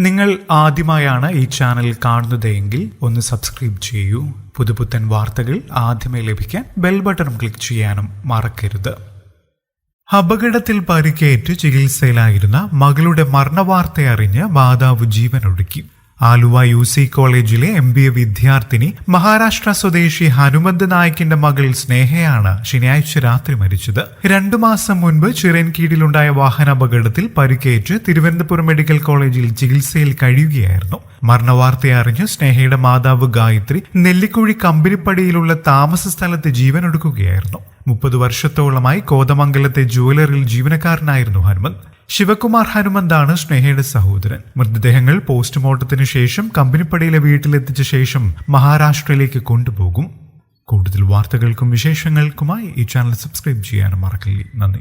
നിങ്ങൾ ആദ്യമായാണ് ഈ ചാനൽ കാണുന്നതെങ്കിൽ ഒന്ന് സബ്സ്ക്രൈബ് ചെയ്യൂ. പുതുപുത്തൻ വാർത്തകൾ ആദ്യമേ ലഭിക്കാൻ ബെൽ ബട്ടണും ക്ലിക്ക് ചെയ്യാനും മറക്കരുത്. അപകടത്തിൽ പരിക്കേറ്റ് ചികിത്സയിലായിരുന്ന മകളുടെ മരണവാർത്തയറിഞ്ഞ് മാതാവ് ജീവനൊടുക്കി. ആലുവ യു സി കോളേജിലെ എം ബി എ വിദ്യാർത്ഥിനി മഹാരാഷ്ട്ര സ്വദേശി ഹനുമന്ത് നായിക്കിന്റെ മകൾ സ്നേഹയാണ് ശനിയാഴ്ച രാത്രി മരിച്ചത്. രണ്ടു മാസം മുൻപ് ചിറൻകീടിലുണ്ടായ വാഹനാപകടത്തിൽ പരിക്കേറ്റ് തിരുവനന്തപുരം മെഡിക്കൽ കോളേജിൽ ചികിത്സയിൽ കഴിയുകയായിരുന്നു. മരണവാർത്ത അറിഞ്ഞ് സ്നേഹയുടെ മാതാവ് ഗായത്രി നെല്ലിക്കുഴി കമ്പനിപ്പടിയിലുള്ള താമസ സ്ഥലത്ത് ജീവനൊടുക്കുകയായിരുന്നു. മുപ്പത് വർഷത്തോളമായി കോതമംഗലത്തെ ജുവലറിൽ ജീവനക്കാരനായിരുന്നു ഹനുമന്ത്. ശിവകുമാർ ഹനുമന്താണ് സ്നേഹയുടെ സഹോദരൻ. മൃതദേഹങ്ങൾ പോസ്റ്റ്മോർട്ടത്തിന് ശേഷം കമ്പനിപ്പടിയിലെ വീട്ടിലെത്തിച്ച ശേഷം മഹാരാഷ്ട്രയിലേക്ക് കൊണ്ടുപോകും. കൂടുതൽ വാർത്തകൾക്കും വിശേഷങ്ങൾക്കുമായി ഈ ചാനൽ സബ്സ്ക്രൈബ് ചെയ്യാനും മറക്കില്ല. നന്ദി.